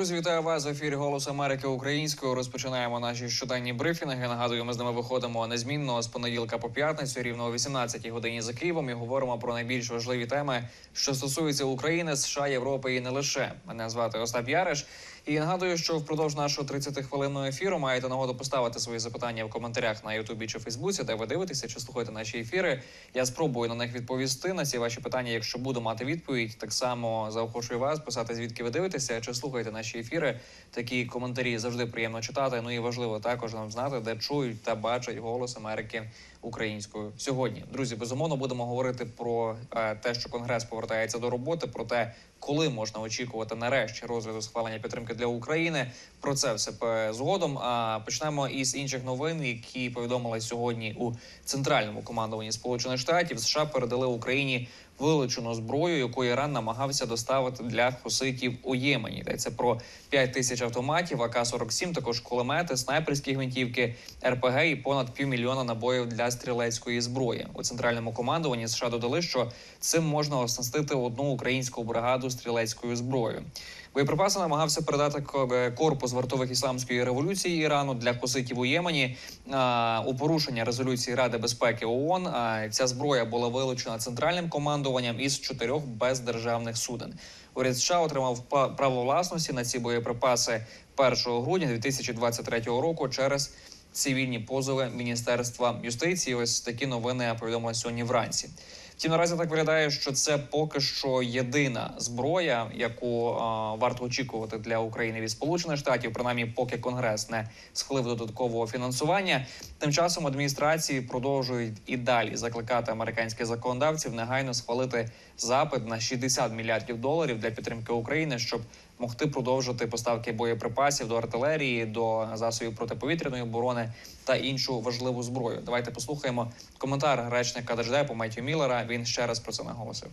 Друзі, вітаю вас в ефірі Голос Америки українською. Розпочинаємо наші щоденні брифінги. Нагадую, ми з ними виходимо незмінно з понеділка по п'ятницю, рівно о 18-й годині за Києвом. І говоримо про найбільш важливі теми, що стосуються України, США, Європи і не лише. Мене звати Остап Яриш. І нагадую, що впродовж нашого 30-хвилинного ефіру маєте нагоду поставити свої запитання в коментарях на Ютубі чи Фейсбуці, де ви дивитеся чи слухаєте наші ефіри. Я спробую на них відповісти на ці ваші питання. Якщо буду мати відповідь, так само заохочую вас писати, звідки ви дивитеся, чи слухаєте наші ефіри. Такі коментарі завжди приємно читати. Ну і важливо також нам знати, де чують та бачать голос Америки українською сьогодні. Друзі, безумовно будемо говорити про е, те, що конгрес повертається до роботи, про те, коли можна очікувати нарешті розгляду схвалення підтримки для України. Про це все згодом. А почнемо із інших новин, які повідомили сьогодні у центральному командуванні Сполучених Штатів. США передали Україні вилучену зброю, яку Іран намагався доставити для хуситів у Ємені. Йдеться про 5 тисяч автоматів, АК-47, також кулемети, снайперські гвинтівки, РПГ і понад півмільйона набоїв для стрілецької зброї. У центральному командуванні США додали, що цим можна оснастити одну українську бригаду стрілецькою зброєю. Боєприпаси намагався передати е, корпус вартових ісламської революції Ірану для хуситів у Ємені. У порушення резолюції Ради безпеки ООН ця зброя була вилучена центральним командуванням із чотирьох бездержавних суден. Уряд США отримав право власності на ці боєприпаси 1 грудня 2023 року через цивільні позови Міністерства юстиції. Ось такі новини повідомили сьогодні вранці. Втім, наразі так виглядає, що це поки що єдина зброя, яку а, варто очікувати для України від Сполучених Штатів, принаймні, поки Конгрес не схвалив додаткового фінансування. Тим часом адміністрації продовжують і далі закликати американських законодавців негайно схвалити запит на 60 мільярдів доларів для підтримки України, щоб могти продовжити поставки боєприпасів до артилерії, до засобів протиповітряної оборони та іншу важливу зброю. Давайте послухаємо коментар речника Держдепу Меттю Міллера. Він ще раз про це наголосив.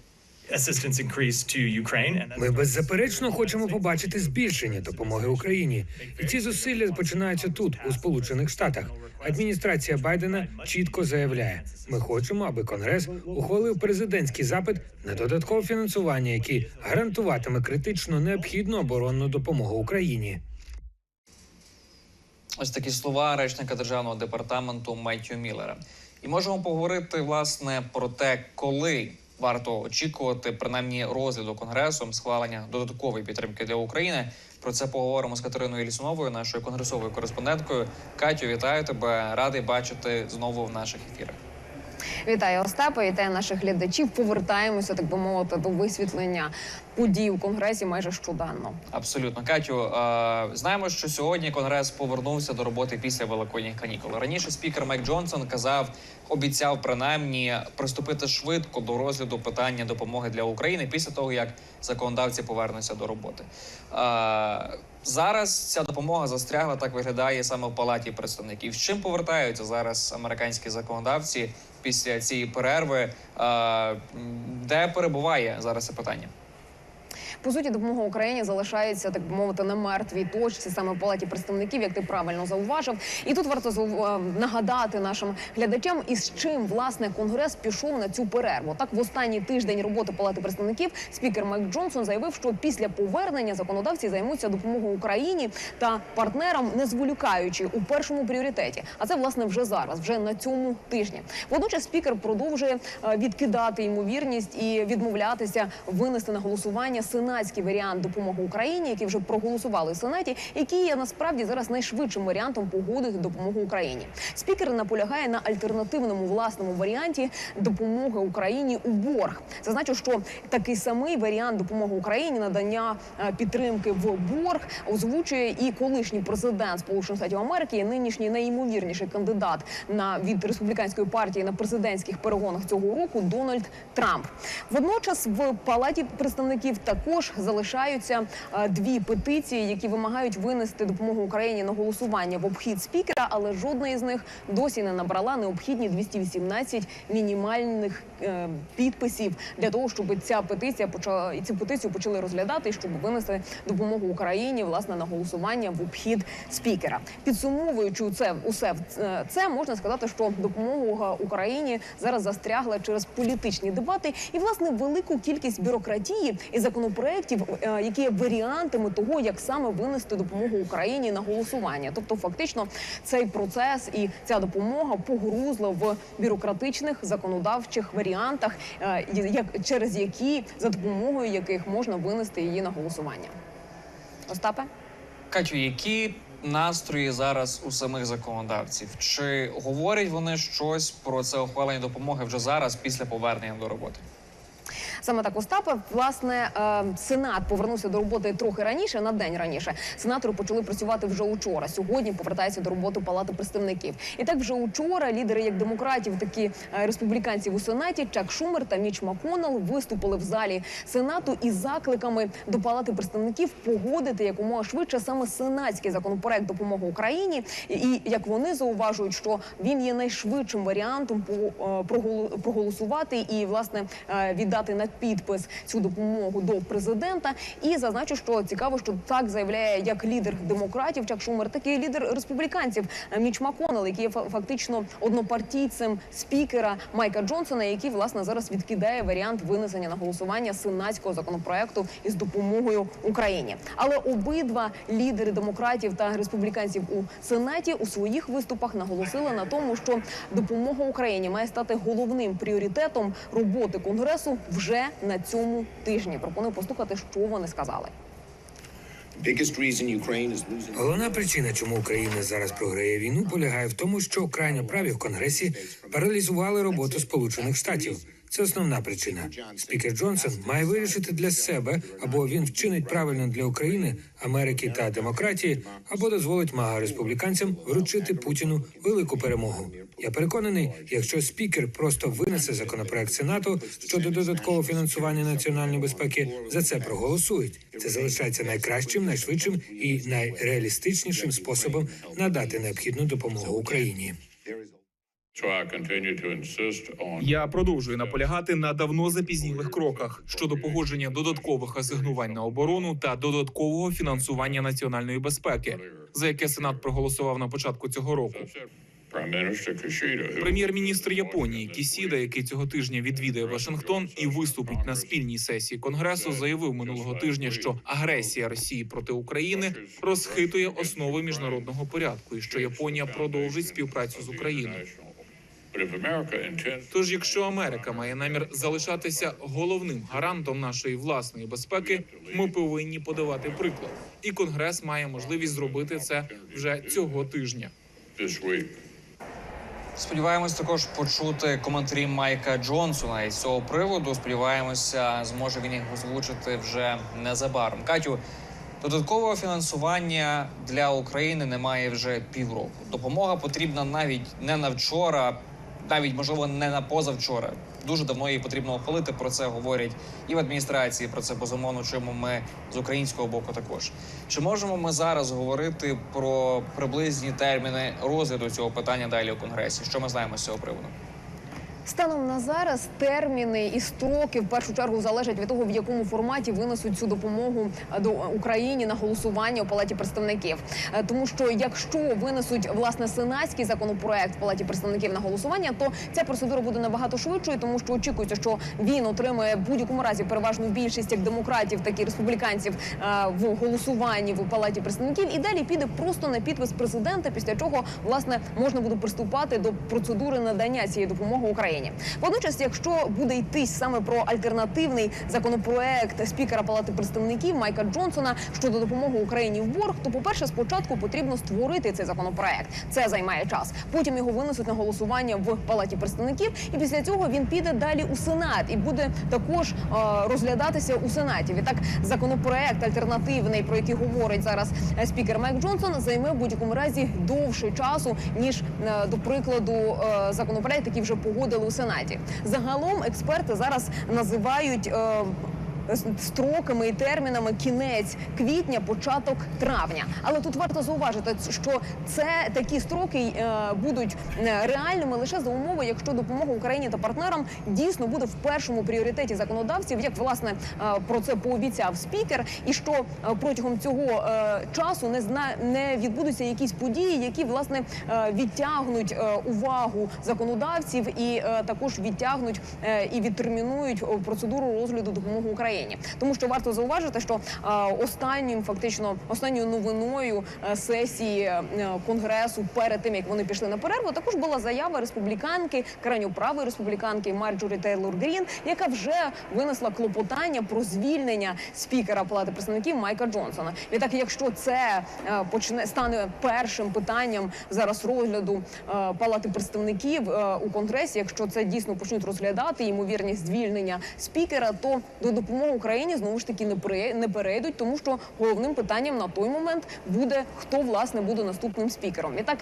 Assistance increase to Ukraine. Ми беззаперечно хочемо побачити збільшення допомоги Україні, і ці зусилля починаються тут, у Сполучених Штатах. Адміністрація Байдена чітко заявляє: ми хочемо, аби Конгрес ухвалив президентський запит на додаткове фінансування, який гарантуватиме критично необхідну оборонну допомогу Україні. Ось такі слова речника державного департаменту Меттю Міллера. І можемо поговорити власне про те, коли варто очікувати принаймні розгляду конгресом схвалення додаткової підтримки для України. Про це поговоримо з Катериною Лісуновою, нашою конгресовою кореспонденткою. Катю, вітаю тебе! Радий бачити знову в наших ефірах. Вітаю Остапа, вітаю наших глядачів. Повертаємося, так би мовити, до висвітлення подій у конгресі майже щоденно. Абсолютно, Катю. Е, знаємо, що сьогодні конгрес повернувся до роботи після великодніх канікул. Раніше спікер Майк Джонсон казав, обіцяв принаймні приступити швидко до розгляду питання допомоги для України після того, як законодавці повернуться до роботи. Зараз ця допомога застрягла, так виглядає саме в палаті представників. З чим повертаються зараз американські законодавці після цієї перерви? Де перебуває зараз це питання? По суті, допомога Україні залишається так би мовити на мертвій точці, саме в палаті представників, як ти правильно зауважив. І тут варто е, нагадати нашим глядачам, із чим власне конгрес пішов на цю перерву. Так, в останній тиждень роботи палати представників спікер Майк Джонсон заявив, що після повернення законодавці займуться допомогою Україні та партнерам, не зволікаючи у першому пріоритеті. А це власне вже зараз, вже на цьому тижні. Водночас спікер продовжує е, відкидати ймовірність і відмовлятися винести на голосування сенатський варіант допомоги Україні, який вже проголосували в сенаті, який є насправді зараз найшвидшим варіантом погодити допомогу Україні. Спікер наполягає на альтернативному власному варіанті допомоги Україні у борг. Зазначу, що такий самий варіант допомоги Україні надання е, підтримки в борг озвучує і колишній президент Сполучених Штатів Америки, і нинішній найімовірніший кандидат на від республіканської партії на президентських перегонах цього року Дональд Трамп. Водночас в палаті представників також залишаються е, дві петиції, які вимагають винести допомогу Україні на голосування в обхід спікера, але жодна із них досі не набрала необхідні 218 мінімальних е, підписів для того, щоб ця петиція почала і цю петицію почали розглядати, щоб винести допомогу Україні власне на голосування в обхід спікера. Підсумовуючи це усе е, це можна сказати, що допомога Україні зараз застрягла через політичні дебати і власне велику кількість бюрократії і законопроектів законопроєктів, е, які є варіантами того, як саме винести допомогу Україні на голосування. Тобто, фактично, цей процес і ця допомога погрузла в бюрократичних законодавчих варіантах, е, як через які за допомогою яких можна винести її на голосування. Остапе. Катю, які настрої зараз у самих законодавців? Чи говорять вони щось про це ухвалення допомоги вже зараз, після повернення до роботи? Саме так Остапе, власне, е, сенат повернувся до роботи трохи раніше, на день раніше. Сенатори почали працювати вже учора. Сьогодні повертається до роботи Палати представників. І так вже учора лідери як демократів, так і е, республіканців у сенаті Чак Шумер та Міч Маконел виступили в залі сенату із закликами до Палати представників погодити якомога швидше саме сенатський законопроект допомоги Україні. І, як вони зауважують, що він є найшвидшим варіантом по е, проголосувати і власне віддати на підпис цю допомогу до президента. І зазначу, що цікаво, що так заявляє як лідер демократів Чак Шумер, так і лідер республіканців Міч Маконел, який є фа- фактично однопартійцем спікера Майка Джонсона, який власне зараз відкидає варіант винесення на голосування сенатського законопроекту із допомогою Україні. Але обидва лідери демократів та республіканців у сенаті у своїх виступах наголосили на тому, що допомога Україні має стати головним пріоритетом роботи конгресу вже на цьому тижні. Пропоную послухати, що вони сказали. Головна причина, чому Україна зараз програє війну, полягає в тому, що крайньоправі в Конгресі паралізували роботу Сполучених Штатів. Це основна причина. Спікер Джонсон має вирішити для себе, або він вчинить правильно для України, Америки та демократії, або дозволить мага республіканцям вручити Путіну велику перемогу. Я переконаний, якщо спікер просто винесе законопроект Сенату щодо додаткового фінансування національної безпеки, за це проголосують. Це залишається найкращим, найшвидшим і найреалістичнішим способом надати необхідну допомогу Україні. Я продовжую наполягати на давно запізнілих кроках щодо погодження додаткових асигнувань на оборону та додаткового фінансування національної безпеки, за яке Сенат проголосував на початку цього року. Прем'єр-міністр Японії Кісіда, який цього тижня відвідає Вашингтон і виступить на спільній сесії конгресу, заявив минулого тижня, що агресія Росії проти України розхитує основи міжнародного порядку, і що Японія продовжить співпрацю з Україною. Тож, якщо Америка має намір залишатися головним гарантом нашої власної безпеки, ми повинні подавати приклад, і Конгрес має можливість зробити це вже цього тижня. this Сподіваємось також почути коментарі Майка Джонсона із цього приводу. Сподіваємося, зможе він їх озвучити вже незабаром. Катю, додаткового фінансування для України немає вже півроку. Допомога потрібна навіть не на вчора, навіть можливо не на позавчора. Дуже давно її потрібно ухвалити. Про це говорять і в адміністрації. Про це безумовно чуємо ми з українського боку. Також чи можемо ми зараз говорити про приблизні терміни розгляду цього питання далі у конгресі? Що ми знаємо з цього приводу? Станом на зараз терміни і строки в першу чергу залежать від того, в якому форматі винесуть цю допомогу е, до Україні на голосування у палаті представників. Е, Тому що якщо винесуть власне сенатський законопроект в палаті представників на голосування, то ця процедура буде набагато швидшою, тому що очікується, що він отримає в будь-якому разі переважну більшість як демократів, так і республіканців е, в голосуванні в палаті представників, і далі піде просто на підпис президента. Після чого власне можна буде приступати до процедури надання цієї допомоги Україні. Водночас, якщо буде йтись саме про альтернативний законопроект спікера Палати представників Майка Джонсона щодо допомоги Україні в борг, то по перше, спочатку потрібно створити цей законопроект. Це займає час. Потім його винесуть на голосування в Палаті представників, і після цього він піде далі у Сенат і буде також е, розглядатися у Сенаті. Відтак законопроект альтернативний, про який говорить зараз е, спікер Майк Джонсон, займе в будь-якому разі довше часу ніж е, до прикладу е, законопроект, який вже погодили у Сенаті. Загалом експерти зараз називають. е, строками і термінами кінець квітня, початок травня. Але тут варто зауважити, що це такі строки е, будуть е, реальними лише за умови, якщо допомога Україні та партнерам дійсно буде в першому пріоритеті законодавців, як власне е, про це пообіцяв спікер, і що протягом цього часу не зна не відбудуться якісь події, які власне відтягнуть увагу законодавців і також відтягнуть і відтермінують процедуру розгляду допомоги Україні. Україні, тому що варто зауважити, що останнім фактично останньою новиною е, сесії е, конгресу перед тим як вони пішли на перерву, також була заява республіканки крайньо правої республіканки Марджорі Тейлор Грін, яка вже винесла клопотання про звільнення спікера Палати представників Майка Джонсона. Відтак, якщо це е, почне стане першим питанням зараз розгляду Палати представників у конгресі, якщо це дійсно почнуть розглядати ймовірність звільнення спікера, то до допомоги Україні знову ж таки не перейдуть, тому що головним питанням на той момент буде хто власне буде наступним спікером. Відтак.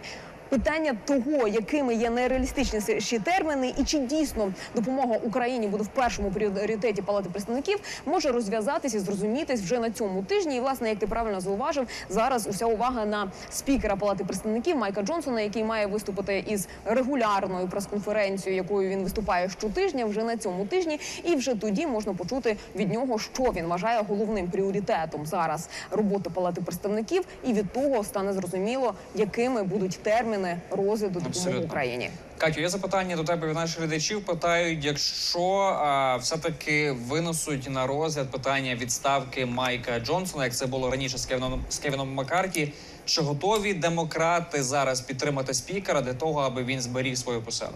Питання того, якими є найреалістичніші терміни, і чи дійсно допомога Україні буде в першому пріоритеті Палати представників, може розв'язатися і зрозумітись вже на цьому тижні. І власне, як ти правильно зауважив, зараз уся увага на спікера Палати представників Майка Джонсона, який має виступити із регулярною прес-конференцією, якою він виступає щотижня, вже на цьому тижні, і вже тоді можна почути від нього, що він вважає головним пріоритетом зараз роботи Палати представників, і від того стане зрозуміло, якими будуть терміни розгляду допомоги. Україні. Катю, є запитання до тебе від наших глядачів. Питають, якщо а, все-таки винесуть на розгляд питання відставки Майка Джонсона, як це було раніше з Кевіном з Кевіном Маккарті, чи готові демократи зараз підтримати спікера для того, аби він зберіг свою посаду?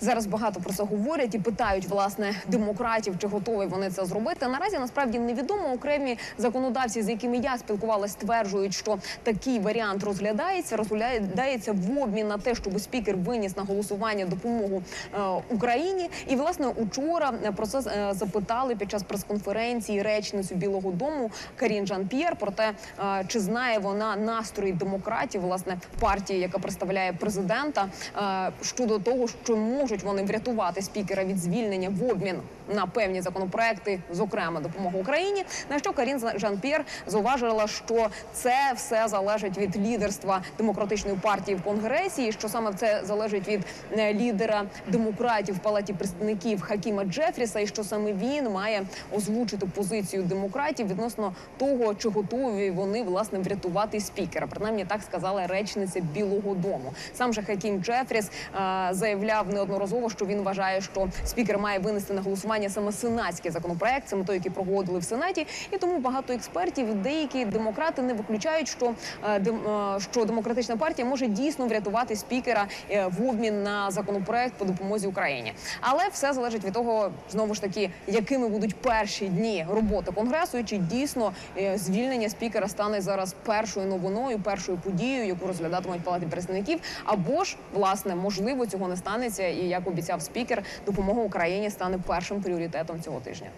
Зараз багато про це говорять і питають власне демократів, чи готові вони це зробити. Наразі насправді невідомо. Окремі законодавці, з якими я спілкувалась, стверджують, що такий варіант розглядається, розглядається в обмін на те, щоб спікер виніс на голосування допомогу е, Україні. І власне учора про це е, запитали під час прес-конференції речницю Білого Дому Карін Жан П'єр про те, е, чи знає вона настрої демократів, власне партії, яка представляє президента, е, щодо того, що можуть вони врятувати спікера від звільнення в обмін на певні законопроекти, зокрема допомогу Україні. На що Карін Жан П'єр зауважила, що це все залежить від лідерства демократичної партії в конгресі, і що саме це залежить від е, лідера демократів в палаті представників Хакіма Джефріса, і що саме він має озвучити позицію демократів відносно того, чи готові вони власне врятувати спікера. Принаймні так сказала речниця Білого Дому. Сам же Хакім Джефріс е, заявляв неодноразово, що він вважає, що спікер має винести на голосування саме сенатський законопроект, саме той, який проголодили в сенаті, і тому багато експертів, деякі демократи не виключають, що е, е, що демократична партія може дійсно врятувати спікера е, в обмін на законопроект по допомозі Україні. Але все залежить від того, знову ж таки, якими будуть перші дні роботи конгресу, і чи дійсно звільнення спікера стане зараз першою новиною, першою подією, яку розглядатимуть палати представників, або ж власне можливо цього не станеться, і як обіцяв спікер, допомога Україні стане першим пріоритетом цього тижня.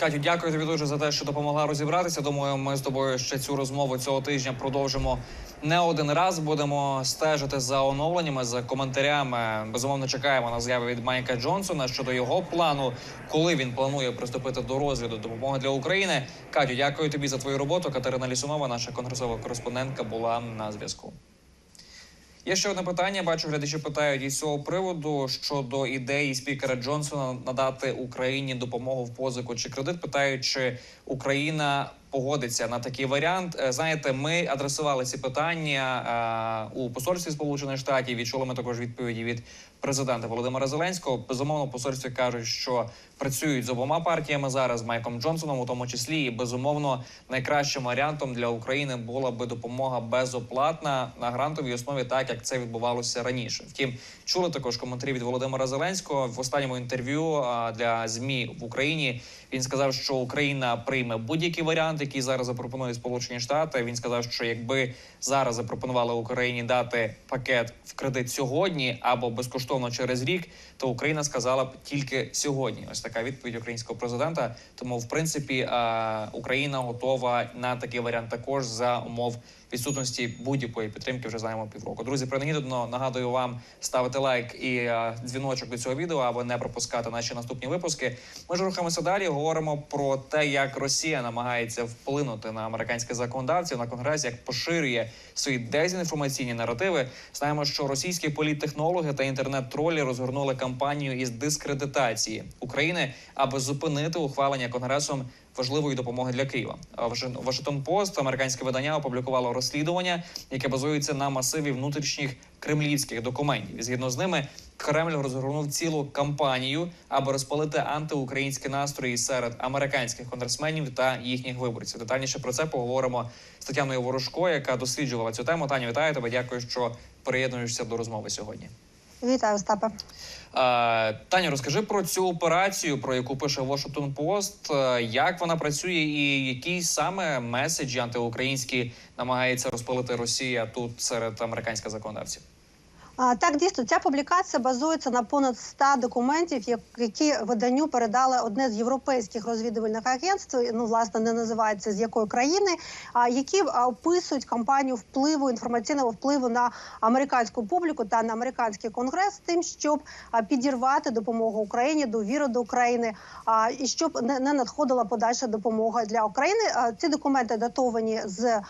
Катю, дякую тобі дуже за те, що допомогла розібратися. Думаю, ми з тобою ще цю розмову цього тижня продовжимо не один раз. Будемо стежити за оновленнями, за коментарями. Безумовно, чекаємо на заяви від Майка Джонсона щодо його плану, коли він планує приступити до розгляду допомоги для України. Катю, дякую тобі за твою роботу. Катерина Лісунова, наша конгресова кореспондентка, була на зв'язку. Є ще одне питання. Бачу, глядачі питають із цього приводу щодо ідеї спікера Джонсона надати Україні допомогу в позику чи кредит. Питають, чи Україна погодиться на такий варіант. Е, Знаєте, ми адресували ці питання е, у посольстві Сполучених Штатів. Відчули ми також відповіді від президента Володимира Зеленського. Безумовно, посольстві кажуть, що працюють з обома партіями зараз Майком Джонсоном, у тому числі, і безумовно найкращим варіантом для України була би допомога безоплатна на грантовій основі, так як це відбувалося раніше. Втім, чули також коментарі від Володимира Зеленського в останньому інтерв'ю для змі в Україні. Він сказав, що Україна прийме будь-який варіант, який зараз запропонує Сполучені Штати. Він сказав, що якби зараз запропонували Україні дати пакет в кредит сьогодні або безкоштовно через рік, то Україна сказала б тільки сьогодні. Ось така відповідь українського президента. Тому, в принципі, Україна готова на такий варіант також за умов відсутності будь-якої підтримки. Вже знаємо півроку. Друзі, принагідно нагадую вам ставити лайк і е, дзвіночок до цього відео, аби не пропускати наші наступні випуски. Ми ж рухаємося далі. Говоримо про те, як Росія намагається вплинути на американських законодавців на конгрес, як поширює свої дезінформаційні наративи. Знаємо, що російські політтехнологи та інтернет-тролі розгорнули кампанію із дискредитації України, аби зупинити ухвалення конгресом важливої допомоги для Києва. Вашингтон Пост, американське видання, опублікувало розслідування, яке базується на масиві внутрішніх кремлівських документів. Згідно з ними, Кремль розгорнув цілу кампанію, аби розпалити антиукраїнські настрої серед американських конгресменів та їхніх виборців. Детальніше про це поговоримо з Тетяною Ворожко, яка досліджувала цю тему. Таня, вітаю тебе. Дякую, що приєднуєшся до розмови сьогодні. Вітаю, Остапе. Е, Таня, розкажи про цю операцію, про яку пише Washington Post, е, як вона працює, і які саме меседжі антиукраїнські намагається розпалити Росія тут серед американських законодавців. Так, дійсно, ця публікація базується на понад 100 документів, які виданню передали одне з європейських розвідувальних агентств. Ну, власне, не називається з якої країни, які описують кампанію впливу інформаційного впливу на американську публіку та на американський конгрес, тим, щоб підірвати допомогу Україні, довіру до України, і щоб не, надходила подальша допомога для України. Ці документи датовані з,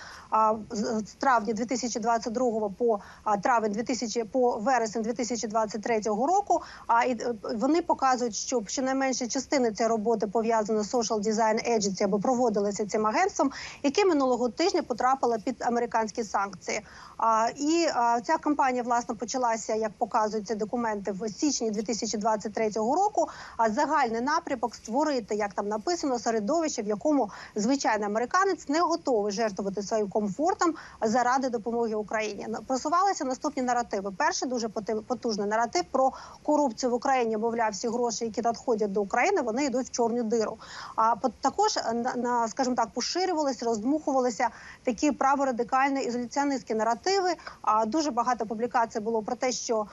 травня 2022 по травень 2000, по вересень 2023 року. А і е, вони показують, що щонайменше частина цієї роботи пов'язана з Social Design Agency, або проводилися цим агентством, яке минулого тижня потрапило під американські санкції. А, і а, ця кампанія власне почалася, як показують ці документи, в січні 2023 року. А загальний напрямок створити, як там написано, середовище, в якому звичайний американець не готовий жертвувати своїм комфортом заради допомоги Україні. Просувалися наступні наративи. Перший дуже потужний наратив про корупцію в Україні. Мовляв, всі гроші, які надходять до України, вони йдуть в чорну диру. А також е, на, скажімо так, поширювалися, роздмухувалися такі праворадикальні ізоляціонистські наративи. А дуже багато публікацій було про те, що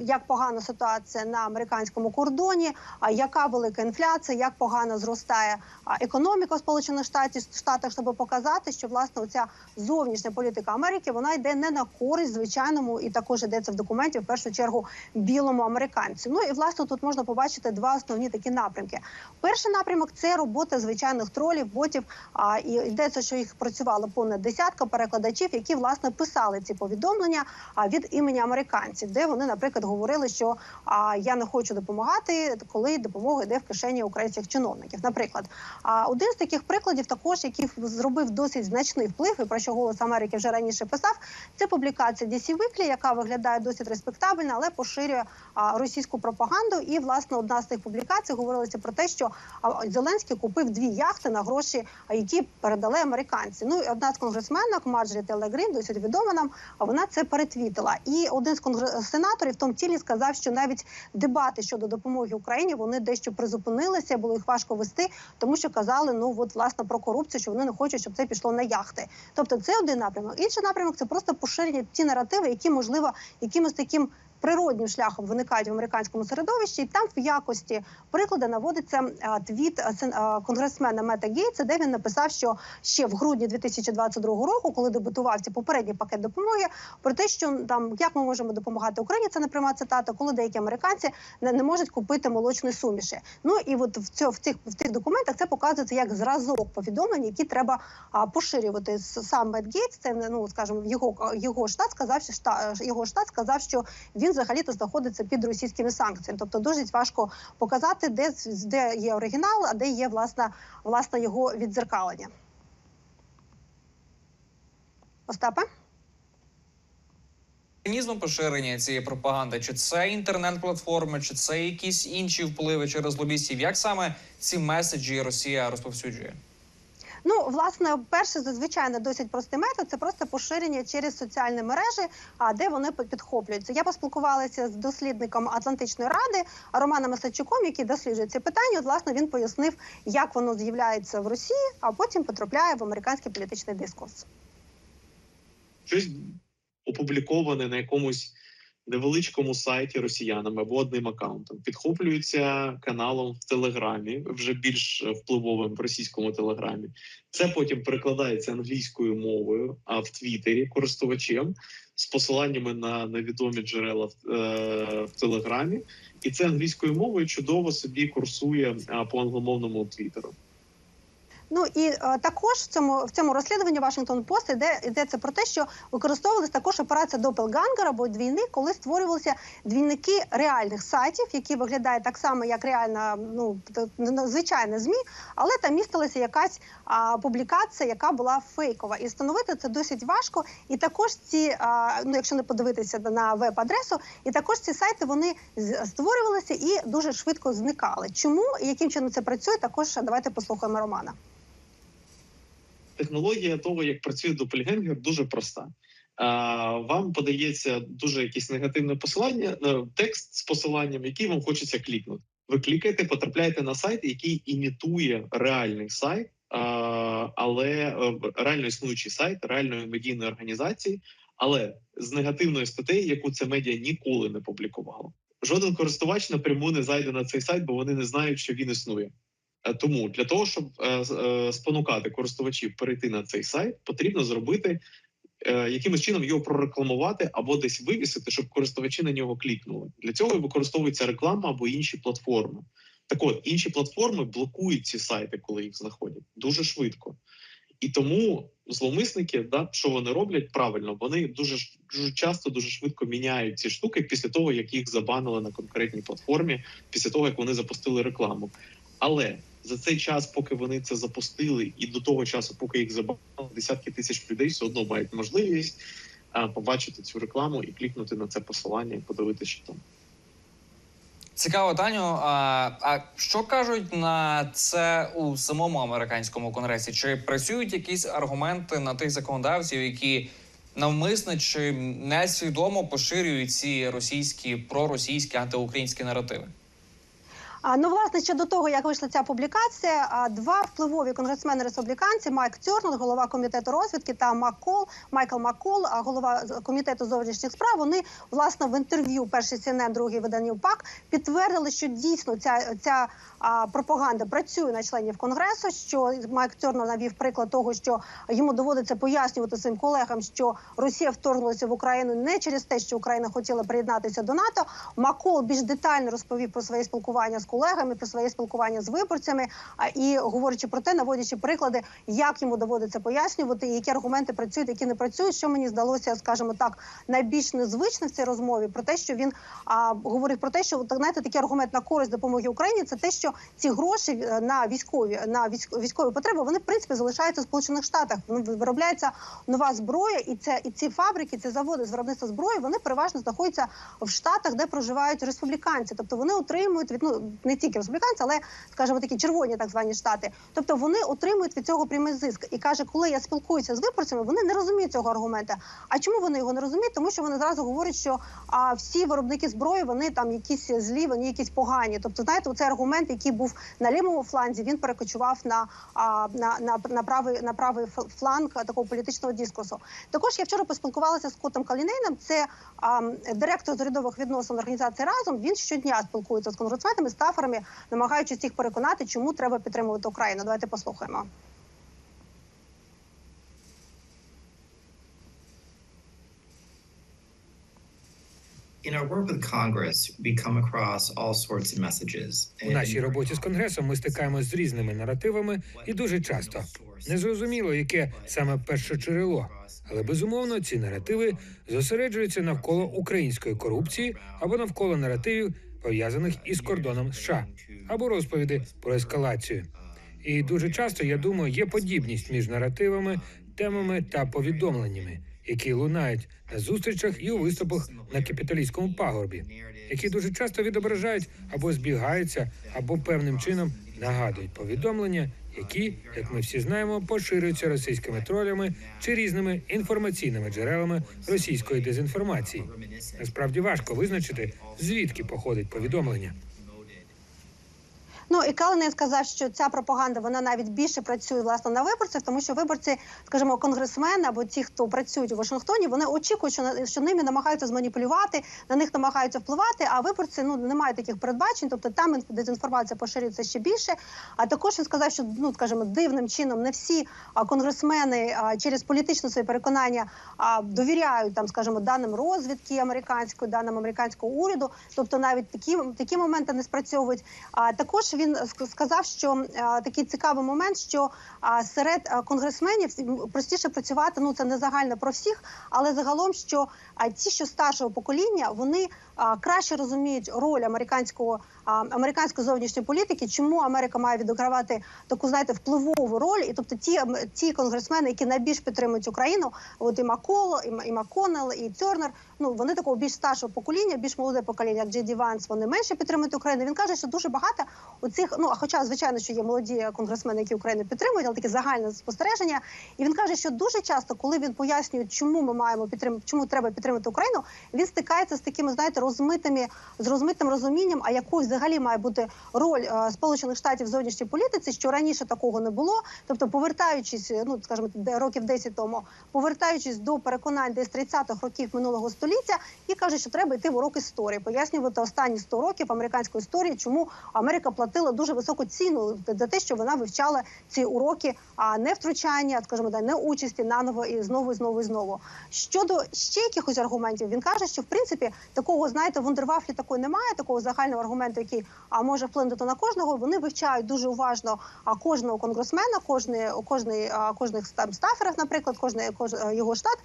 як погана ситуація на американському кордоні, яка велика інфляція, як погано зростає економіка Сполучених Штатів Штатах, щоб показати, що власне оця зовнішня політика Америки вона йде не на користь звичайному, і також йдеться в документі в першу чергу білому американцю. Ну і власне тут можна побачити два основні такі напрямки. Перший напрямок це робота звичайних тролів, ботів. А і йдеться, що їх працювало понад десятка перекладачів, які власне писали ці повідомлення від імені американців, де вони, наприклад, говорили, що а, я не хочу допомагати, коли допомога йде в кишені українських чиновників. Наприклад, а один з таких прикладів, також який зробив досить значний вплив, і про що голос Америки вже раніше писав, це публікація DC Weekly, яка виглядає досить респектабельно, але поширює російську пропаганду. І власне одна з тих публікацій говорилася про те, що Зеленський купив дві яхти на гроші, які передали американці. Ну і одна з конгресменок Марджорі Теле Грін, досить відома нам, вона це перетвітила. І один з конгре- сенаторів в тому тілі сказав, що навіть дебати щодо допомоги Україні вони дещо призупинилися, було їх важко вести, тому що казали, ну от власне про корупцію, що вони не хочуть, щоб це пішло на яхти. Тобто, це один напрямок. Інший напрямок це просто поширення ті наративи, які можливо якимось таким. Природнім шляхом виникають в американському середовищі, і там в якості прикладу наводиться твіт сен- конгресмена Мета Гейтса, де він написав, що ще в грудні 2022 року, коли дебютувався попередній пакет допомоги, про те, що там як ми можемо допомагати Україні, це не пряма цитата, коли деякі американці не, не можуть купити молочної суміші. Ну і от в цьо, в цих в цих документах це показується як зразок повідомлень, які треба а, поширювати. Сам Мет Гейтс, це ну скажімо, його його штат сказав, що його штат сказав, що він взагалі-то знаходиться під російськими санкціями. Тобто дуже важко показати, де, де є оригінал, а де є власне, власне його віддзеркалення. Остапе? Механізмом поширення цієї пропаганди, чи це інтернет-платформи, чи це якісь інші впливи через лобістів? Як саме ці меседжі Росія розповсюджує? Ну, власне, перший зазвичай досить простий метод це просто поширення через соціальні мережі, а де вони підхоплюються. Я поспілкувалася з дослідником Атлантичної ради Романом Масачуком, який досліджує ці питання. От, власне, він пояснив, як воно з'являється в Росії, а потім потрапляє в американський політичний дискурс. щось опубліковане на якомусь невеличкому сайті росіянами або одним аккаунтом, підхоплюється каналом в Телеграмі, вже більш впливовим в російському телеграмі. Це потім перекладається англійською мовою, а в Твіттері користувачем з посиланнями на невідомі джерела в, е, в Телеграмі, і це англійською мовою чудово собі курсує по англомовному твіттеру. Ну і е, також в цьому в цьому розслідуванні Вашингтон Пост йде йдеться про те, що використовувалась також операція Допелгангер або двійник, коли створювалися двійники реальних сайтів, які виглядають так само, як реальна, ну звичайне змі, але там містилася якась а, публікація, яка була фейкова, і встановити це досить важко. І також ці, а, ну якщо не подивитися на веб-адресу, і також ці сайти вони створювалися і дуже швидко зникали. Чому і яким чином це працює? Також давайте послухаємо Романа. Технологія того, як працює допельгенгер, дуже проста. Вам подається дуже якесь негативне посилання, е, текст з посиланням, який вам хочеться клікнути. Ви клікаєте, потрапляєте на сайт, який імітує реальний сайт, але е, реально існуючий сайт реальної медійної організації, але з негативною статтею, яку це медіа ніколи не публікувало. Жоден користувач напряму не зайде на цей сайт, бо вони не знають, що він існує. Е, Тому для того, щоб е, е, спонукати користувачів перейти на цей сайт, потрібно зробити якимось чином його прорекламувати або десь вивісити, щоб користувачі на нього клікнули. Для цього використовується реклама або інші платформи. Так от інші платформи блокують ці сайти, коли їх знаходять дуже швидко. І тому зловмисники, да, що вони роблять правильно, вони дуже дуже часто дуже швидко міняють ці штуки після того, як їх забанили на конкретній платформі, після того як вони запустили рекламу. Але за цей час, поки вони це запустили, і до того часу, поки їх забанили, десятки тисяч людей все одно мають можливість побачити цю рекламу і клікнути на це посилання і подивитися, що там. Цікаво, Таню. А, а що кажуть на це у самому американському конгресі? Чи працюють якісь аргументи на тих законодавців, які навмисно чи несвідомо поширюють ці російські проросійські антиукраїнські наративи? А ну власне ще до того, як вийшла ця публікація, два впливові конгресмени республіканці Майк Тьорнл, голова комітету розвідки, та Маккол, Майкл Маккол, голова комітету зовнішніх справ. Вони власне в інтерв'ю перший CNN, другий виданню ПАК підтвердили, що дійсно ця ця пропаганда працює на членів конгресу. Що Майк Тьорнл навів приклад того, що йому доводиться пояснювати своїм колегам, що Росія вторгнулася в Україну не через те, що Україна хотіла приєднатися до НАТО. Макол більш детально розповів про своє спілкування з колегами, про своє спілкування з виборцями. І говорячи про те, наводячи приклади, як йому доводиться пояснювати, які аргументи працюють, які не працюють. Що мені здалося, скажімо так, найбільш незвично в цій розмові про те, що він а, говорить про те, що знаєте, такий аргумент на користь допомоги Україні, це те, що ці гроші е, на військові на військ- військові потреби вони в принципі залишаються в Сполучених Штатах. Ну, виробляється нова зброя, і це і ці фабрики, ці заводи з виробництва зброї, вони переважно знаходяться в штатах, де проживають республіканці. Тобто вони отримують від ну не тільки республіканці, але скажімо такі червоні так звані штати. Тобто вони отримують від цього прямий зиск. І каже, коли я спілкуюся з виборцями, вони не розуміють цього аргумента. А чому вони його не розуміють? Тому що вони зразу говорять, що а всі виробники зброї вони там якісь злі, вони якісь погані. Тобто, знаєте, цей аргумент, який був на лівому фланзі, він перекочував на, а, на, на, на правий на правий фланг такого політичного дискурсу. Також я вчора поспілкувалася з Скоттом Калінейном. Це а, директор з урядових відносин організації разом. Він щодня спілкується з конгресменами, стаферами, намагаючись їх переконати, чому треба підтримувати Україну. Давайте послухаємо. У нашій роботі з конгресом ми стикаємося з різними наративами і дуже часто незрозуміло, яке саме перше джерело. Але безумовно ці наративи зосереджуються навколо української корупції або навколо наративів, пов'язаних із кордоном США, або розповіді про ескалацію. І дуже часто я думаю, є подібність між наративами, темами та повідомленнями, які лунають на зустрічах і у виступах на капіталістському пагорбі, які дуже часто відображають або збігаються, або певним чином нагадують повідомлення, які, як ми всі знаємо, поширюються російськими тролями чи різними інформаційними джерелами російської дезінформації. Насправді важко визначити, звідки походить повідомлення. Ну і Калинин сказав, що ця пропаганда вона навіть більше працює власне на виборців, тому що виборці, скажімо, конгресмени або ті, хто працюють у Вашингтоні, вони очікують, що що ними намагаються зманіпулювати, на них намагаються впливати. А виборці ну не мають таких передбачень, тобто там дезінформація поширюється ще більше. А також він сказав, що ну скажімо, дивним чином не всі конгресмени через політичне своє переконання довіряють там, скажімо, даним розвідки американської, даним американського уряду. Тобто навіть такі такі моменти не спрацьовують. А також він ск- сказав, що е, такий цікавий момент, що серед е, конгресменів простіше працювати. Ну це не загально про всіх, але загалом, що ті, що старшого покоління, вони краще розуміють роль американського американської зовнішньої політики, чому Америка має відігравати таку, знаєте, впливову роль, і тобто ті ті конгресмени, які найбільш підтримують Україну, от і Макол, і, М- і Макконнелл, і Тернер, ну вони такого більш старшого покоління, більш молоде покоління, як Джей Ді Ванс, вони менше підтримують Україну. Він каже, що дуже багато у цих, ну а хоча звичайно, що є молоді конгресмени, які Україну підтримують, але таке загальне спостереження. І він каже, що дуже часто, коли він пояснює, чому ми маємо підтримати, чому треба підтримати Україну, він стикається з такими, знаєте, розмитими з розмитим розумінням, а якою взагалі має бути роль е, Сполучених Штатів в зовнішній політиці, що раніше такого не було. Тобто, повертаючись, е, ну скажімо, років 10 тому, повертаючись до переконань десь 30-х років минулого століття, і каже, що треба йти в урок історії, пояснювати останні 100 років американської історії, чому Америка платила дуже високу ціну за те, що вона вивчала ці уроки, а не втручання, скажімо, да, не участі наново і знову і знову і знову. Щодо ще якихось аргументів, він каже, що в принципі такого, знаєте, вундервафлі такої немає, такого загального аргументу, який а може вплинути на кожного. Вони вивчають дуже уважно а кожного конгресмена, кожний кожний кожних там стаферах, наприклад, кожний кож, його штат.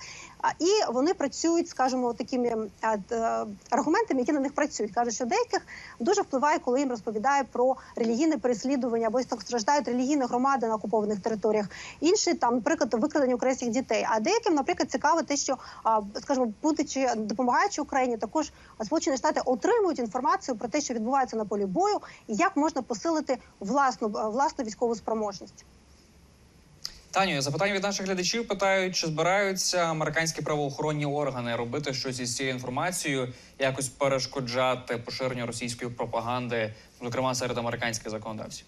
І вони працюють, скажімо, такими е, аргументами, які на них працюють. Кажуть, що деяких дуже впливає, коли їм розповідає про релігійне переслідування або страждають релігійні громади на окупованих територіях. Інші там, наприклад, викрадення українських дітей. А деяким, наприклад, цікаво те, що скажімо, будучи допомагаючи Україні, також Сполучені Штати отримують інформацію про те, що відбувається на полі бою, і як можна посилити власну власну військову спроможність. Таню, запитання від наших глядачів питають, чи збираються американські правоохоронні органи робити щось із цією інформацією, якось перешкоджати поширенню російської пропаганди, зокрема серед американських законодавців.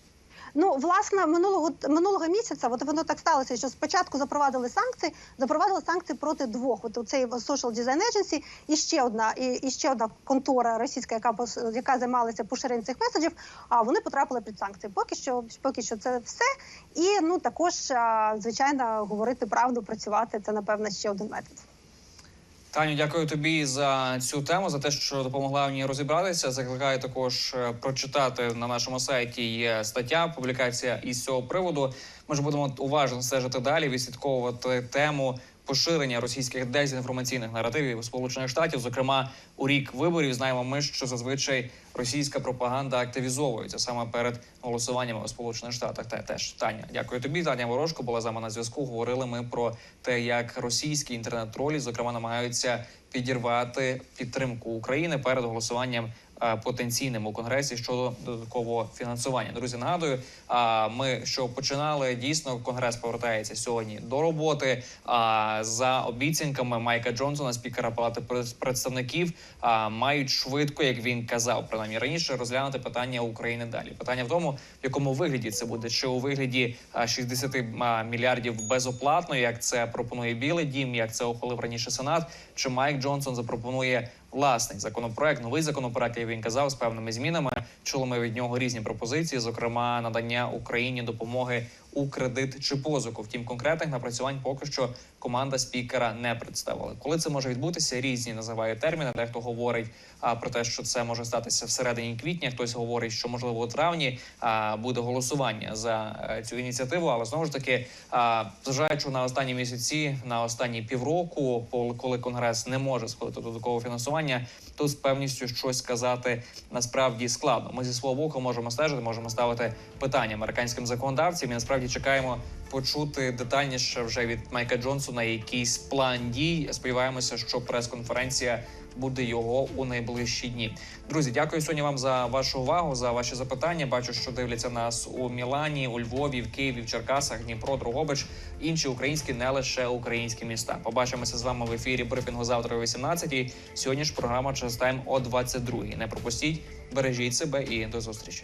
Ну, власне, минулого минулого місяця, от воно так сталося, що спочатку запровадили санкції, запровадили санкції проти двох. От цей Social Design Agency і ще одна, і, і ще одна контора російська, яка яка займалася поширенням цих меседжів. А вони потрапили під санкції. Поки що, поки що, це все. І ну також звичайно говорити правду, працювати це напевно ще один метод. Таню, дякую тобі за цю тему, за те, що допомогла мені розібратися. Закликаю також е, прочитати на нашому сайті. Є стаття, публікація із цього приводу. Ми ж будемо уважно стежити далі, відслідковувати тему поширення російських дезінформаційних наративів у Сполучених Штатів. Зокрема, у рік виборів знаємо ми, що зазвичай російська пропаганда активізовується саме перед голосуваннями у Сполучених Штатах. Та теж Таня, дякую тобі. Таня Ворожко була з нами на зв'язку. Говорили ми про те, як російські інтернет-тролі, зокрема, намагаються підірвати підтримку України перед голосуванням потенційним у конгресі щодо додаткового фінансування. Друзі, нагадую, а ми що починали дійсно конгрес повертається сьогодні до роботи. А за обіцянками Майка Джонсона, спікера палати представників, мають швидко, як він казав, принаймні раніше розглянути питання України далі. Питання в тому, в якому вигляді це буде, чи у вигляді а, 60 мільярдів безоплатно, як це пропонує Білий Дім, як це ухвалив раніше Сенат, чи Майк Джонсон запропонує власний законопроект, новий законопроект, як він казав, з певними змінами. Чули ми від нього різні пропозиції, зокрема надання Україні допомоги у кредит чи позику. Втім, конкретних напрацювань поки що команда спікера не представила. Коли це може відбутися, різні називають терміни. Дехто говорить а, про те, що це може статися всередині квітня. Хтось говорить, що можливо у травні а, буде голосування за е, цю ініціативу. Але знову ж таки, а, зважаючи на останні місяці, на останні півроку, коли конгрес не може сходити до такого фінансування, то з певністю щось сказати насправді складно. Ми зі свого боку можемо стежити, можемо ставити питання американським законодавцям. І насправді чекаємо почути детальніше вже від Майка Джонсона якийсь план дій. Сподіваємося, що прес-конференція буде його у найближчі дні. Друзі, дякую сьогодні вам за вашу увагу, за ваші запитання. Бачу, що дивляться нас у Мілані, у Львові, в Києві, в Черкасах, Дніпро, Дрогобич, інші українські, не лише українські міста. Побачимося з вами в ефірі брифінгу завтра о 18-й. Сьогодні ж програма «Час Тайм» о 22-й. Не пропустіть, бережіть себе і до зустрічі.